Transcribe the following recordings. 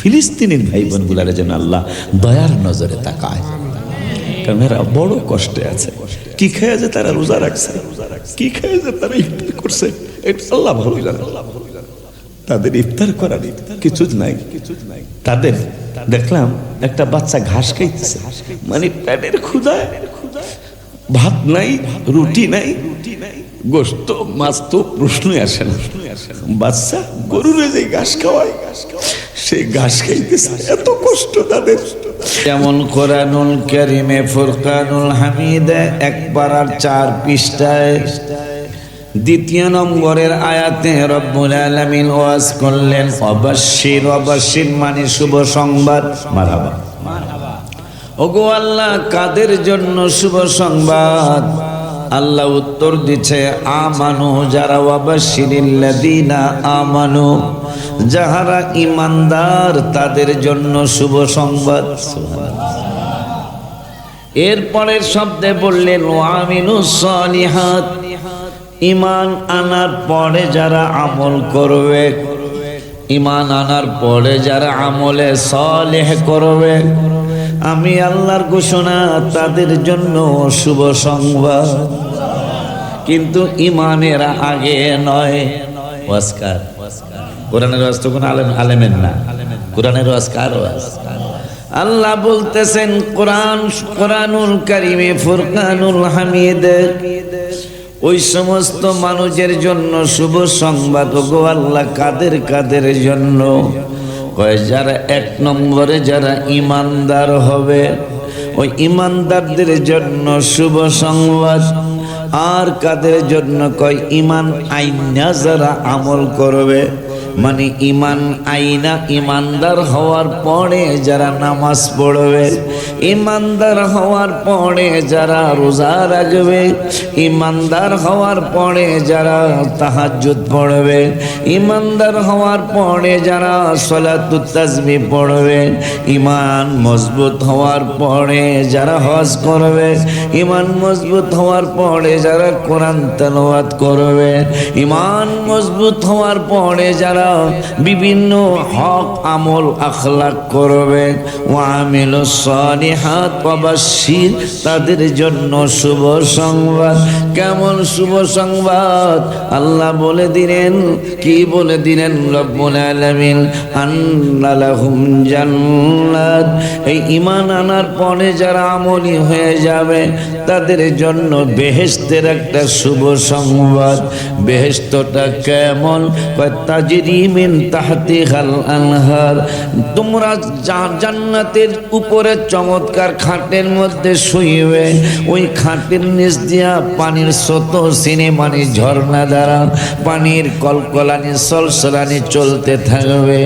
ফিলিস্তিনের ভাই বোনগুলারে যেন আল্লাহ দয়ার নজরে তাকায়। কারণ এরা বড় কষ্টে আছে। কি খেয়ে যে তারা রোজা রাখছে, কি খেয়ে যে তারা ইফতার করছে, এটা আল্লাহ ভালো জানে। তাদের ইফতার করার কিছু নাই। কিছু নাই তাদের দেখলাম একটা বাচ্চা ঘাস খাইতেছে। মানে প্যাটের ক্ষুদায় ভাত নাই রুটি নাই রুটি নাই। গোস্ত, মাছ তো প্রশ্নই আসে না। বাচ্চা গরুরে যে ঘাস খাওয়ায়, সেই ঘাস খাইতেছে, এত কষ্ট তাদের। যেমন কোরআনুল করিমে, ফুরকানুল হামিদে, একবার আর চার পৃষ্ঠায়। দ্বিতীয় নম্বরের আয়াতে রব্বুল আলামিন ওয়াজ করলেন অবশ্যির অবশ্যির মানে শুভ সংবাদ। মারহাবা। ওগো আল্লাহ, কাদের জন্য শুভ সংবাদ? আল্লাহ উত্তর দিচ্ছে, আমানু যারা ওয়াবাশিরিল্লাযিনা আমানু, যাহারা ইমানদার তাদের জন্য শুভ সংবাদ। এরপরের শব্দে বললেন ওয়ামিনু সলিহাত ইমান আনার পরে যারা আমল করবে ইমান আনার পরে যারা আমলে সলেহ করবে আমি আল্লাহর ঘোষণা তাদের জন্য শুভ সংবাদ। কিন্তু ইমানের আগে নয়। ওয়াসকার কোরআনের ওয়াজ তো আলেম আলেমের না। কোরআনের ওয়াজ কার আল্লাহ বলতেছেন, কোরআন কোরআনুল কারিমে, ফুরকানুল হামিদ। ওই সমস্ত মানুষের জন্য শুভ সংবাদ গো আল্লাহ কাদের কাদের জন্য? কয়, যারা এক নম্বরে যারা ইমানদার হবে, ওই ইমানদারদের জন্য শুভ সংবাদ। আর কাদের জন্য কয়, ইমান আইনা যারা আমল করবে? মানে ইমান আইনা ইমানদার হওয়ার পরে যারা নামাজ পড়বে, ইমানদার হওয়ার পরে যারা রোজা রাখবে, ইমানদার হওয়ার পরে যারা তাহাজ্জুদ পড়বে, ইমানদার হওয়ার পরে যারা সলাতুত তাজমি পড়বে, ইমান মজবুত হওয়ার পরে যারা হজ করবে, ইমান মজবুত হওয়ার পরে যারা কোরআন তেলাওয়াত করবে, ইমান মজবুত হওয়ার পরে যারা বিভিন্ন হক, আমল আখলাক করবে। আমিল সলিহাত, অবশ্যই তাদের জন্য শুভ সংবাদ। কেমন শুভ সংবাদ? আল্লাহ বলে দিলেন, কি বলে দিলেন রব্বুল আলামিন? আন্নালাহুম জান্নাত। এই ইমান আনার পরে যারা আমলি হয়ে যাবে, তাদের জন্য বেহেস্তের একটা শুভ সংবাদ। বেহেস্তটা কেমন? তাজরি মিন তাহতিহাল আনহার। তোমরা জান্নাতের উপরে চমৎকার খাটের মধ্যে শুইবে। ওই খাটের নিচ দিয়া পানির স্রোত সিনেমানি ঝর্ণা দ্বারা পানির কলকলানি, সলসলানি চলতে থাকবে।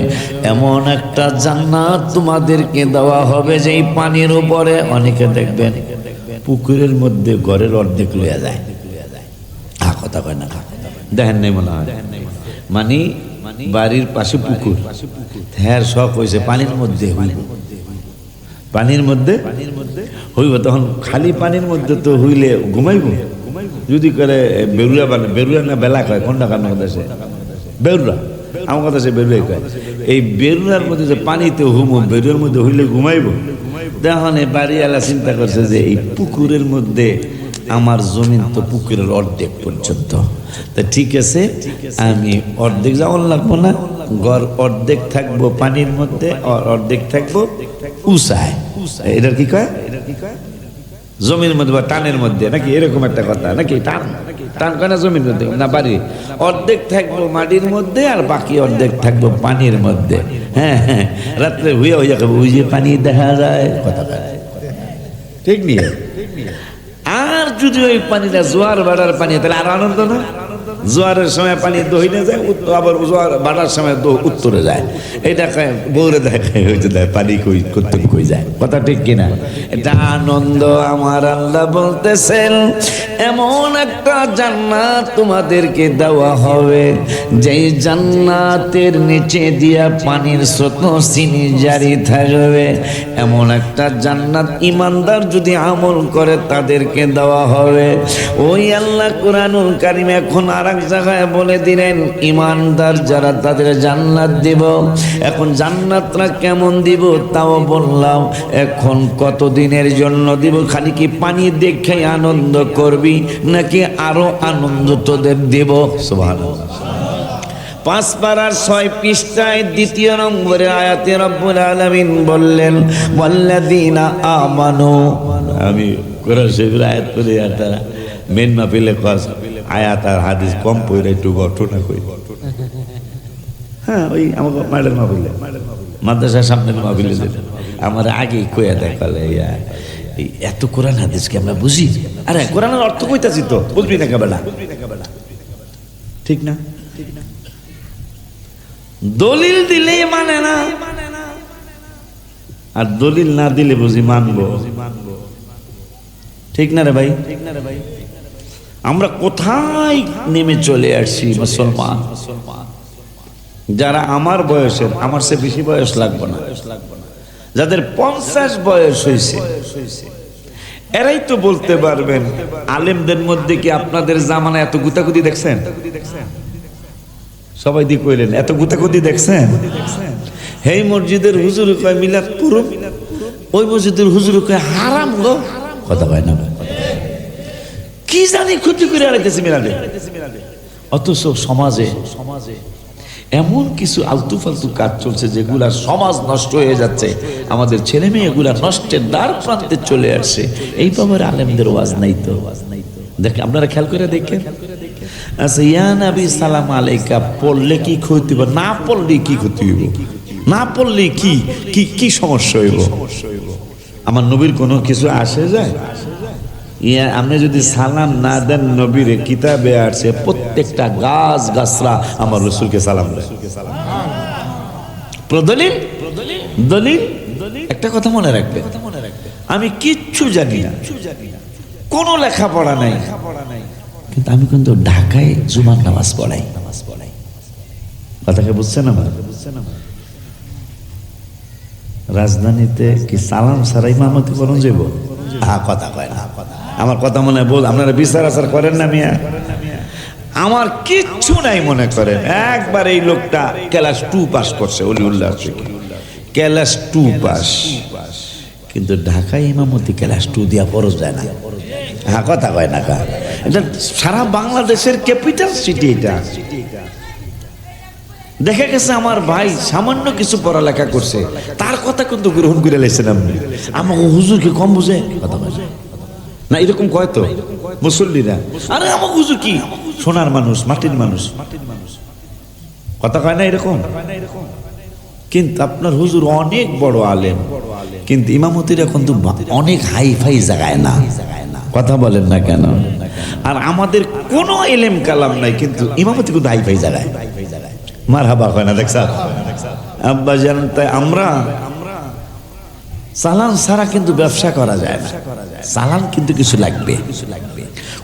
এমন একটা জান্নাত তোমাদেরকে দেওয়া হবে যে এই পানির উপরে অনেকে দেখবেন পুকুরের মধ্যে ঘরের অর্ধেক লইয়া যায়। কথা কয় না। দেখেন নাই মনে হয়? মানে বাড়ির পাশে পুকুর। হ্যাঁ শখ হয়েছে পানির মধ্যে হইব। পানির মধ্যে হইব। তখন খালি পানির মধ্যে তো হইলে ঘুমাইব? যদি করে বেরুয়া বানে বেরুয়া না বেলা কয়? কোনটা কার দেশে বেরুয়া। আমার কথা সে বেরুয়া কয়। এই বেরুয়ার মধ্যে যে পানিতে হুমো বেরুয়ার মধ্যে হইলে ঘুমাইব? এই বাড়িওয়ালা চিন্তা করছে যে এই পুকুরের মধ্যে আমার জমিন তো পুকুরের অর্ধেক পর্যন্ত। তা ঠিক আছে, আমি অর্ধেক যাওয়ার লাগবো না, ঘর অর্ধেক থাকব পানির মধ্যে অর্ধেক থাকব উষায় এটার কি কয়? জমির মধ্যে বা টানের মধ্যে, নাকি এরকম একটা কথা, নাকি টান? টান কয় না জমির মধ্যে? না, বাড়ি। অর্ধেক থাকব মাটির মধ্যে, আর বাকি অর্ধেক থাকব পানির মধ্যে। হ্যাঁ হ্যাঁ রাত্রে হুইয়া হইয়া ওই যে পানি দেখা যায়। কথা কয়। ঠিক নিয়ে? আর যদি ওই পানিটা জোয়ার বাড়ার পানি তাহলে আর আনন্দ না? জোয়ারের সময় পানি দহিনে যায় আবার জোয়ার বাড়ার সময় উত্তরে যায়। এটা বৌরে দেখায় হইতে দেয় পানি কই করতে কই যায়। কথা ঠিক কিনা? এটা আনন্দ আমার আল্লাহ বলতেছেন, এমন একটা জান্নাত তোমাদেরকে দেওয়া হবে, যেই জান্নাতের নিচে দিয়া পানির স্রোত চিনি জারি থাকবে। এমন একটা জান্নাত ইমানদার যদি আমল করে তাদেরকে দেওয়া হবে। ওই আল্লাহ কোরআনুল কারিম এখন আর এক জায়গায় বলে দিলেন, ইমানদার যারা তাদের জান্নাত দিব, এখন জান্নাতরা কেমন দিব তাও বললাম, এখন কত দিনের জন্য দিব, খালি কি পানি দেখে আনন্দ করবি, নাকি আরও আনন্দ তোদের দিব? সুবহানাল্লাহ। পাঁচ পাড়ার ছয় পৃষ্ঠায় দ্বিতীয় নম্বরে আয়াতে রব্বুল আলামিন বললেন, ওয়াল্লাযীনা আমানু আমি কোরআন শরীফের আয়াত আর তারা মেন মাহফিলে কস আয়াত আর হাদিস কম পড়ে একটু ঘটনা কই হ্যাঁ ওই আমাকে ম্যাডাম মাহফিলে। মাদ্রাসার সামনে দিলে আমার আগে কইয়া দেখালে এত কোরআন হাদিসকে আমরা বুঝি? আরে, কোরআনের অর্থ কইতাছি তো, বুঝবি না কেবেলা? ঠিক না? দলিল দিলেই মানে না। আর দলিল না দিলে বুঝি মানবো। ঠিক না রে ভাই? আমরা কোথায় নেমে চলে আসছি মুসলমান? যারা আমার বয়সের, আমার সে বেশি বয়স লাগবে না। যাদের পঞ্চাশ বয়স হয়েছে, এরাই তো বলতে পারবেন, আলেমদের মধ্যে কি আপনাদের জামানা এত গুতাগুতি দেখছেন? সবাই দিয়ে কইলেন, এত গুতাগুতি দেখছেন? হেই মসজিদের হুজুর কয় মিলাদ পুরুম ওই মসজিদের হুজুর কয় হারাম গো। কথা কয় না। কি জানি ক্ষতি করে রাখতেছে মিলাদে অথচ সমাজে সমাজে এমন কিছু আলতু ফালতু কাজ চলছে যেগুলা সমাজ নষ্ট হয়ে যাচ্ছে। আমাদের ছেলে মেয়ে এগুলা নষ্টের দ্বার প্রান্তে চলে আসছে। এই বাবার আলেমদের ওয়াজ নাই তো। দেখে আপনারা খেয়াল করে দেখেন। আচ্ছা ইয়া নবী, সালাম আলাইকা, পড়লে কি ক্ষতি হবে না পড়লে কি ক্ষতি হইব? না পড়লে কি? কি কি সমস্যা হইব? আমার নবীর কোনো কিছু আসে যায়? ইয়া আপনি যদি সালাম না দেন নবীরে, কিতাবে আসছে প্রত্যেকটা গাছ গাছরা আমার রসুলকে সালাম প্রদলিল দলিল? একটা কথা মনে রাখবে। আমি কিচ্ছু জানি না। কোনো লেখাপড়া নাই। কিন্তু আমি কিন্তু ঢাকায় জুমার নামাজ পড়াই। নামাজ পড়াই কথাকে বুঝছেন আমার? বুঝছেন রাজধানীতে কি সালাম সারাই মামতি করুন যাব হ্যাঁ কথা কয় না। আমার কথা মনে বল, আপনারা বিচার আচার করেন না মিয়া? আমার কিচ্ছু নাই মনে করেন। একবার এই লোকটা ক্লাস টু পাস করছে, অলিউল্লাহ থেকে। Class two pass. কিন্তু ঢাকায় ইমামতি ক্লাস টু দিয়া পরশ যায় না। হ্যাঁ কথা কয় না কা। এটা সারা বাংলাদেশের ক্যাপিটাল সিটি এটা। দেখা গেছে আমার ভাই সামান্য কিছু পড়ালেখা করছে। তার কথা কিন্তু গ্রহণ করে লাইছেন আপনি। আমাকে হুজুর কি কম বুঝে। কথা বলে। না এরকম কয় তো? মুসল্লিরা আরে আমাকে হুজুর কি? সোনার মানুষ মাটির মানুষ। কথা কয় না এরকম? কিন্তু আপনার হুজুর অনেক বড় আলেম। কিন্তু ইমামতির এখন তো বা- অনেক হাই ফাই জায়গায় না। কথা বলেন না কেন? আর আমাদের কোনো এলেম কালাম নাই কিন্তু ইমামতি কিন্তু হাই ফাই জায়গায়। মার হাবা হয় না দেখছা আব্বা জান তাই আমরা চালান ছাড়া কিন্তু ব্যবসা করা যায় না। চালান কিন্তু কিছু লাগবে।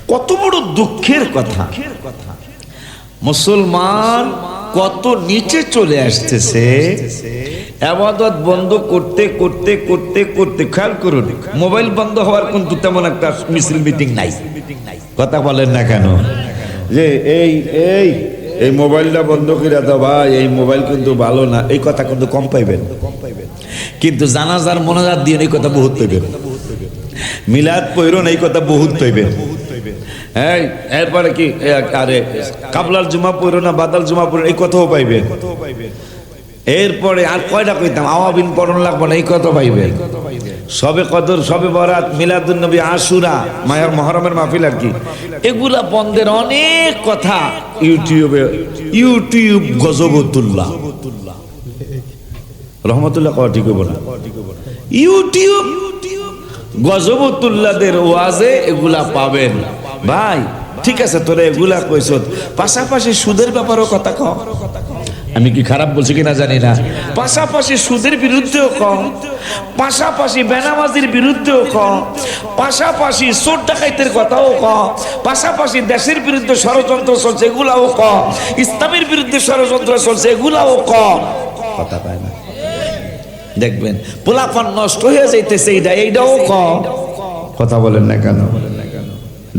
কত বড় দুঃখের কথা। মুসলমান কত নিচে চলে আসতেছে। আবাদত বন্ধ করতে করতে করতে করতে, খেয়াল করুন, মোবাইল বন্ধ হওয়ার কিন্তু তেমন একটা মিছিল মিটিং নাই। কথা বলেন না কেন? যে এই এই এই মোবাইলটা বন্ধ করে দাও ভাই, এই মোবাইল কিন্তু ভালো না, এই কথা কিন্তু কম পাইবেন। কিন্তু জানাজার মনোজাত দিয়ে এই কথা বহুত পাইবেন মিলাদ পৈরন এই কথা বহুত পাইবেন এই, এরপরে কি আরে, কাবলার জুমা পড়ো না বাদাল জুমা পড়ো এই কথাও পাইবেন। এরপরে আর কয়টা কইতাম, আওয়াবিন পড়ন লাগবে না, এই কথা পাইবেন। সবে কদর, সবে বরাত মিলাদুন নবী আশুরা, মায়ার মহরমের মাহফিল আর কি। এগুলা বন্ধের অনেক কথা ইউটিউবে, ইউটিউব গজবতুল্লাহ। রহমতুল্লাহ কওয়া ঠিক না ইউটিউব গজবতুল্লাদের ওয়াজে এগুলা পাবেন। ভাই, ঠিক আছে, তোরা এগুলা কইছ পাশাপাশি সুদের ব্যাপারেও কথা কম আমি কি খারাপ বলছি কিনা জানি না। পাশাপাশি সুদের বিরুদ্ধেও কম পাশাপাশি বেনামাজির বিরুদ্ধেও কম পাশাপাশি চোর ডাকাইতের কথাও কম পাশাপাশি দেশের বিরুদ্ধে ষড়যন্ত্র চলছে, এগুলাও কম ইসলামের বিরুদ্ধে ষড়যন্ত্র চলছে, এগুলাও কম কথা পায় না। দেখবেন। পোলাপান নষ্ট হয়ে যাইতেছে এইটা এইটাও কম কথা বলেন না কেন?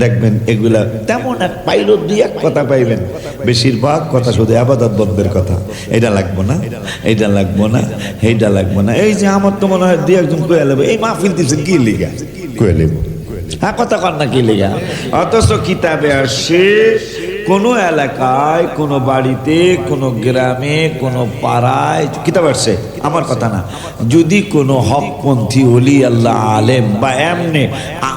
দেখবেন এগুলা তেমন এক পাইল দুই এক কথা পাইবেন। বেশিরভাগ কথা শুধু আবাদত বন্ধের কথা। এটা লাগবো না এটা লাগবো না এইটা লাগবো না। এই যে আমার তো মনে হয় দুই একজন কয়ে নেব এই মাহফিল দিচ্ছে কি লিগা? কয়ে নেব হ্যাঁ কথা কর না কি লিগা। অথচ কিতাবে আসে কোনো এলাকায়, কোনো বাড়িতে, কোনো গ্রামে, কোনো পাড়ায়, কিতাব আসছে, আমার কথা না। যদি কোনো হকপন্থী অলি আল্লাহ আলেম বা এমনি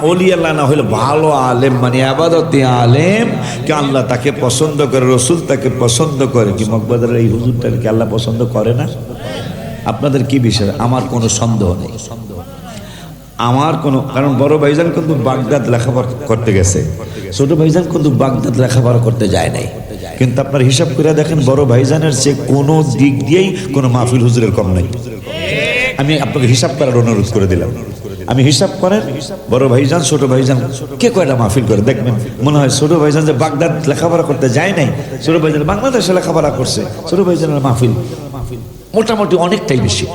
অলি আল্লাহ না হলে ভালো আলেম মানে আবাদতে আলেম, কে আল্লাহ তাকে পছন্দ করে, রসুল তাকে পছন্দ করে, কি মকবাদের এই হুজুরটাকে আল্লাহ পছন্দ করে না? আপনাদের কি বিষয়? আমার কোনো সন্দেহ নেই। আমার কোনো, কারণ বড় ভাইজান কিন্তু বাগদাদ লেখাপড়া করতে গেছে। ছোট ভাইজান কিন্তু বাগদাদ লেখাপড়া করতে যায় নাই। কিন্তু আপনার হিসাব করে দেখেন, বড় ভাইজানের সে কোনো দিক দিয়েই কোনো মাহফিল হুজুরের কম নাই। আমি আপনাকে হিসাব করার অনুরোধ করে দিলাম। আমি হিসাব করেন, বড় ভাইজান, ছোট ভাইজান, কে কয়টা মাহফিল করে দেখবেন? মনে হয় ছোট ভাইজান যে বাগদাদ লেখাপড়া করতে যায় নাই, ছোট ভাইজান বাংলাদেশে লেখাপড়া করছে, ছোট ভাইজানের মাহফিল। মোটামুটি অনেকটাই বেশি।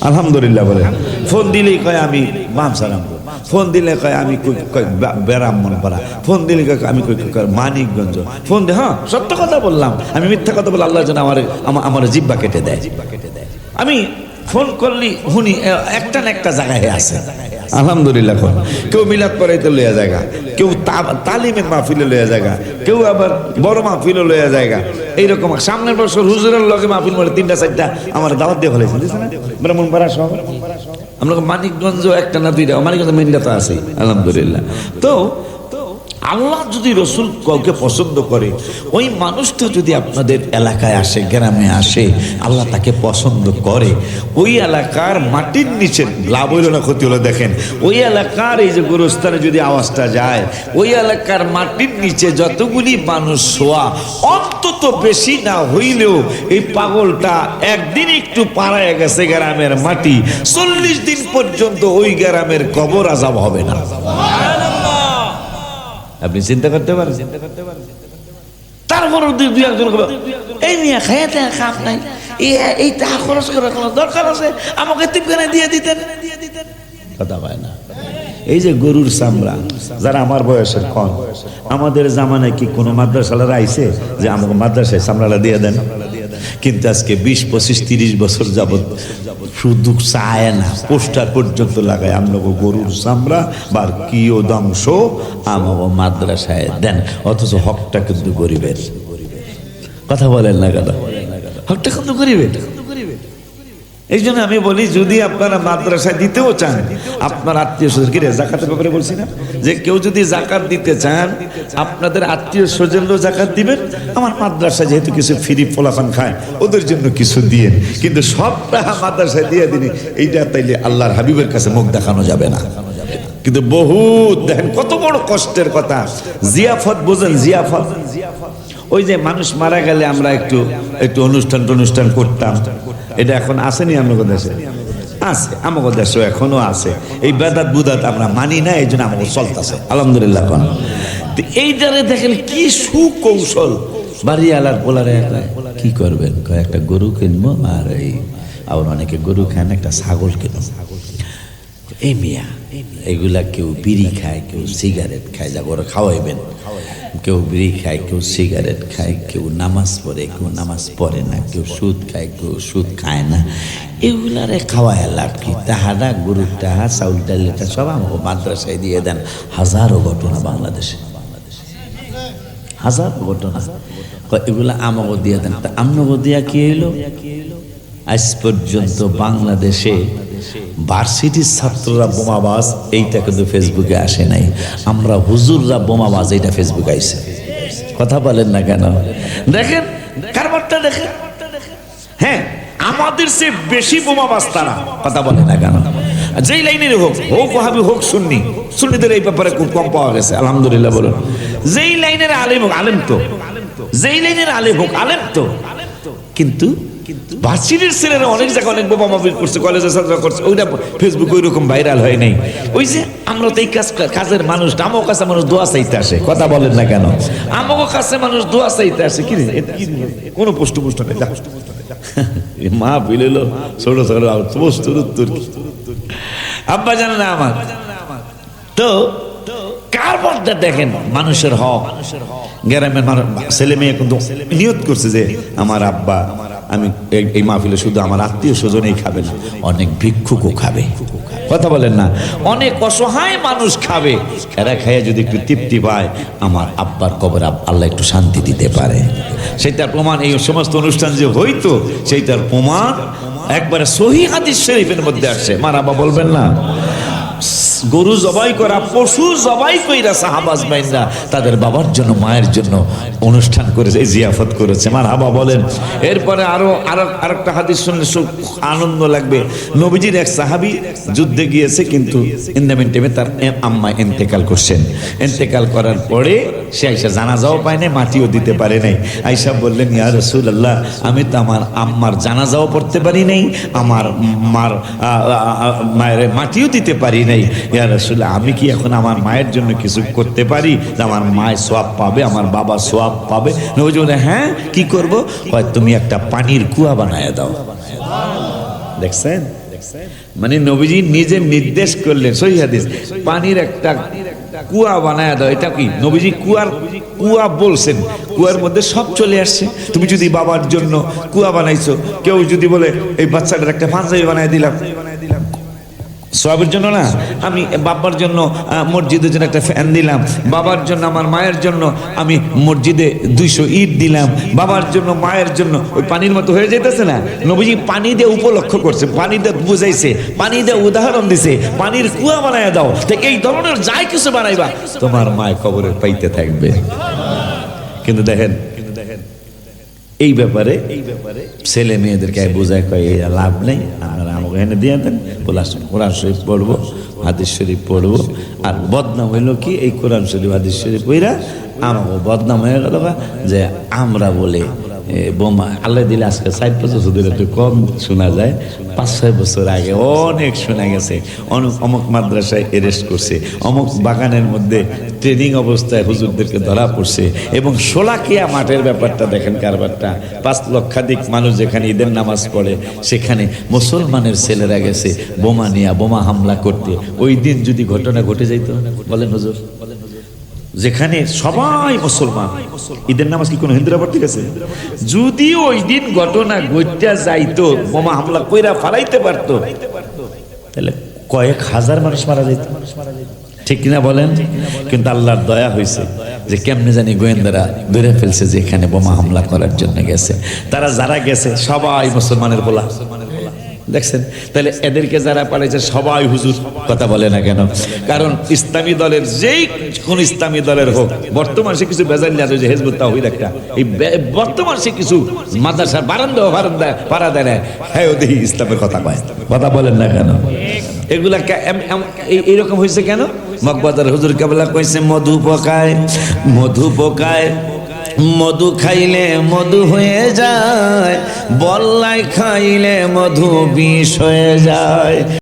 আলহামদুলিল্লাহ বলে। ফোন দিলেই কয়, আমি বামসারাম ফোন দিলে কয়, আমি কই- কয় বে- বেরামন পাড়া ফোন দিলে কয়, আমি মানিকগঞ্জ। ফোন দে হ্যাঁ সত্য কথা বললাম। আমি মিথ্যা কথা বলে আল্লাহ যেন আমার আমার- জিব্বা কেটে দেয়। জিব্বা কেটে দেয় আমি ফোন করলি শুনি একটা না একটা জায়গায় আছে। আলহামদুলিল্লাহ কেউ মিলাদ পড়াইতে লইয়া জায়গা কেউ তালিমের মাহফিলে লইয়া জায়গা কেউ আবার বড় মাহফিলে লইয়া জায়গা এইরকম সামনের বছর হুজুরের লগে মাহফিল মানে তিনটা, চারটা, আমার দাওয়াত দিয়ে ফেলেছে ব্রাহ্মণপাড়া শহর আমরা মানিকগঞ্জ একটা না দুইটা মানিকগঞ্জ মেনটা তো আছে আলহামদুলিল্লাহ। তো আল্লাহ যদি রসুল কাউকে পছন্দ করে, ওই মানুষটা যদি আপনাদের এলাকায় আসে, গ্রামে আসে, আল্লাহ তাকে পছন্দ করে, ওই এলাকার মাটির নিচে লাভ হইল না, ক্ষতি হলো, দেখেন, ওই এলাকার এই যে গোরস্থানে যদি আওয়াজটা যায়, ওই এলাকার মাটির নিচে যতগুলি মানুষ শোয়া, অন্তত বেশি না হইলেও এই পাগলটা একদিন একটু পাড়ায় গেছে গ্রামের মাটি, চল্লিশ দিন পর্যন্ত ওই গ্রামের কবর আজাব হবে না। আপনি চিন্তা করতে পারেন। চিন্তা করতে তারপর দুই একজন এই নিয়ে টাকা কাম নাই। এই টাকা খরচ করার কোনো দরকার আছে? আমাকে তিপখানে দিয়ে দিতেন। কথা পায় না। এই যে গরুর চামড়া, যারা আমার বয়সের কম আমাদের জামানায় কি কোনো মাদ্রাসালার আইছে যে আমাকে মাদ্রাসায় চামড়াটা দিয়ে দেন? কিন্তু আজকে বিশ, পঁচিশ, তিরিশ বছর যাবৎ শুধু চায় না, পোস্টার পর্যন্ত লাগায় আমরাকে গরুর চামড়া বা কিয় দংশ আমাকে মাদ্রাসায় দেন, অথচ হকটা কিন্তু গরিবের। কথা বলেন না কেন? হকটা কিন্তু গরিবের। এই জন্য আমি বলি, যদি আপনারা মাদ্রাসায় দিতেও চান, আপনার আত্মীয় স্বজন কিরে জাকাতের ব্যাপারে বলছি না। যে কেউ যদি জাকাত দিতে চান, আপনাদের আত্মীয় স্বজনও জাকাত দিবেন। আমার মাদ্রাসায় যেহেতু কিছু ফ্রি ফলাফান খায়, ওদের জন্য কিছু দিয়ে কিন্তু সবটা মাদ্রাসায় দিয়ে দিন, এইটা তাইলে আল্লাহর হাবিবের কাছে মুখ দেখানো যাবে না। কিন্তু বহুত, দেখেন কত বড় কষ্টের কথা। জিয়াফত বোঝেন জিয়াফত? ওই যে মানুষ মারা গেলে আমরা একটু একটু অনুষ্ঠান টনুষ্ঠান করতাম। এটা এখন আসেনি আমাদের দেশে? আছে আমাদের দেশে এখনও আছে। এই বেদাত বুদাত আমরা মানি না, এই জন্য আমাকে চলতেছে। আলহামদুলিল্লাহ, কোন। এইটারে দেখেন কি সুকৌশল। বাড়ি আলার পোলারে কি করবেন? একটা গরু কিনবো আর এই, আবার অনেকে গরু খান, একটা ছাগল কিনবো। এই মিয়া এগুলা কেউ বিড়ি খায়, কেউ সিগারেট খায়, যা করে খাওয়াইবেন। কেউ বিড়ি খায়, কেউ সিগারেট খায়, কেউ নামাজ পড়ে, কেউ নামাজ পড়ে না, কেউ সুদ খায়, কেউ সুদ খায় না। এগুলারে খাওয়ায় লাভ কি? তাহারা গরুর টাহা চাউল, ডাল, এটা সব আমাকে মাদ্রাসায় দিয়ে দেন। হাজারো ঘটনা বাংলাদেশে। হাজার ঘটনা। এগুলা আমাকে দিয়ে দেন। তা আমনগো দিয়া কি হইল? আজ পর্যন্ত বাংলাদেশে ভার্সিটির ছাত্ররা বোমাবাজ এইটা কিন্তু ফেসবুকে আসে নাই। আমরা হুজুররা বোমাবাজ এইটা ফেসবুকে আইসে কথা বলেন না কেন? দেখেন, কারবারটা দেখেন। হ্যাঁ আমাদের সে বেশি বোমাবাজ তারা। কথা বলে না কেন? যেই লাইনের হোক হোক ওহাবি হোক সুন্নি। সুন্নিদের এই ব্যাপারে খুব কম পাওয়া গেছে, আলহামদুলিল্লাহ বলুন। যেই লাইনের আলেম হোক, আলেম তো। যেই লাইনের আলেম হোক, আলেম তো। কিন্তু ভার্সিটির ছেলেরা অনেক জায়গায় অনেক বোমা করছে কলেজে ছাত্র করছে, ওইটা ফেসবুকে ওই রকম ভাইরাল হয় নাই। ওই যে আমরা তো এই কাজ কাজের মানুষ আমার কাছে মানুষ দোয়া চাইতে আসে, কথা বলেন না কেন? আমার কাছে মানুষ দোয়া চাইতে আসে, কি? কোনো পোস্ট পোস্ট নেই। মা ছোট ছোট উত্তর আব্বা জানে না আমার। তো কার পর্দা দেখেন? মানুষের হক। গ্রামের ছেলে মেয়ে কিন্তু নিয়ত করছে যে, আমার আব্বা আমি এই- মাহফিলে শুধু আমার আত্মীয় স্বজনেই খাবে না, অনেক ভিক্ষুকও খাবে। কথা বলেন না, অনেক অসহায় মানুষ খাবে। এরা খাইয়ে যদি একটু তৃপ্তি পায়, আমার আব্বার কবর আল্লাহ একটু শান্তি দিতে পারে। সেটার প্রমাণ, এই সমস্ত অনুষ্ঠান যে হইতো, সেইটার প্রমাণ একবারে সহি হাদিস শরীফের মধ্যে আসছে। মারাবা বলবেন না গরু জবাই করা, পশু জবাই কইরা সাহাবাজ বাইনরা তাদের বাবার জন্য, মায়ের জন্য অনুষ্ঠান করেছে, জিয়াফত করেছে। মার হাবা বলেন। এরপরে আরও আরও, আরেকটা হাদিস শুনলে আনন্দ লাগবে। নবীজির এক সাহাবি যুদ্ধে গিয়েছে, কিন্তু ইন্দামিন টেমে তার আম্মা ইন্তেকাল করছেন। ইন্তেকাল করার পরে সে আইসা জানাজাও পায় নাই, মাটিও দিতে পারে নাই। আইসা বললেন, ইয়া রসুল্লাহ আমি তো আমার আম্মার জানাজাও পড়তে পারি নাই, আমার মার মায়ের মাটিও দিতে পারি নাই। ইয়া আমি কি এখন আমার মায়ের জন্য কিছু করতে পারি? আমার মায়ের সোয়াব পাবে, আমার বাবা সোয়াব পাবে। বলে হ্যাঁ কি করব? কয়, তুমি একটা পানির কুয়া বানায় দাও। দেখছেন? মানে নবীজি নিজে নির্দেশ করলেন, সহি হাদিস, পানির একটা কুয়া বানায় দাও। এটা কি? নবীজি কুয়ার কুয়া বলছেন, কুয়ার মধ্যে সব চলে আসছে। তুমি যদি বাবার জন্য কুয়া বানাইছো, কেউ যদি বলে, এই বাচ্চাটার একটা পাঞ্জাবি বানায় দিলাম। সবের জন্য না? আমি বাবার জন্য আহ, মসজিদের জন্য একটা ফ্যান দিলাম। বাবার জন্য আমার মায়ের জন্য আমি মসজিদে দুইশো ইট দিলাম। বাবার জন্য মায়ের জন্য ওই পানির মতো হয়ে যেতেছে না? নবীজি পানি দিয়ে উপলক্ষ করছে পানি দিয়ে বুঝাইছে পানি দিয়ে উদাহরণ দিছে পানির কুয়া বানায় দাও থেকে এই ধরনের যাই কিছু বানাইবা তোমার মায় কবরে পাইতে থাকবে। কিন্তু দেখেন এই ব্যাপারে এই ব্যাপারে ছেলে মেয়েদেরকে বোঝায় কয় লাভ নেই আপনারা এনে দিয়ে দেন, কোরআন কোরআন শরীফ পড়ব, হাদিস শরীফ পড়ব। আর বদনাম হইল কি? এই কোরআন শরীফ, হাদিস শরীফ পইরা আমাকে বদনাম হয়ে গেল যে আমরা বলে বোমা। আল্লাহ দিলে আজকে ষাট বছর ধরে একটু কম শোনা যায়। পাঁচ, ছয় বছর আগে অনেক শোনা গেছে। অনেক অমুক মাদ্রাসায় এরেস্ট করছে। অমুক বাগানের মধ্যে ট্রেনিং অবস্থায় হুজুরদেরকে ধরা পড়ছে। এবং সোলাকিয়া মাঠের ব্যাপারটা দেখেন কারবারটা। পাঁচ লক্ষাধিক মানুষ যেখানে ঈদের নামাজ পড়ে, সেখানে মুসলমানের ছেলেরা গেছে বোমা নিয়ে, বোমা হামলা করতে। ওই দিন যদি ঘটনা ঘটে যাইত, বলেন হুজুর। যেখানে সবাই মুসলমান। ঈদের নামাজ কি কোনো হিন্দুরা পড়তে গেছে? যদি ওই দিন ঘটনা ঘটতে যাইতো, বোমা হামলা কইরা ফালাইতে পারতো। তাহলে কয়েক হাজার মানুষ মারা যেত। ঠিক কিনা বলেন? কিন্তু আল্লাহর দয়া হয়েছে যে কেমনে জানি গোয়েন্দারা ধরে ফেলছে যে এখানে বোমা হামলা করার জন্য গেছে। তারা যারা গেছে, সবাই মুসলমানের বলা। দেখছেন? তাহলে এদেরকে যারা পাঠাইছে, সবাই হুজুর কথা বলে না কেন? কারণ ইসলামী দলের যেই কোন ইসলামী দলের হোক, বর্তমান সে কিছু বেজাল না যে হেজবুত তাহিদ একটা। এই বর্তমান সে কিছু মাদ্রাসার বারান্দা বারান্দা, পাড়া দেয় না। হ্যাঁ ও দেখি ইসলামের কথা কয়। কথা বলেন না কেন? এগুলা এইরকম হয়েছে কেন? মকবাদার হুজুর কেবলা কইছে, মধু পোকায় মধু পোকায় মধু খাইলে মধু হয়ে যায় বল্লাই খাইলে মধু বিষ হয়ে যায়।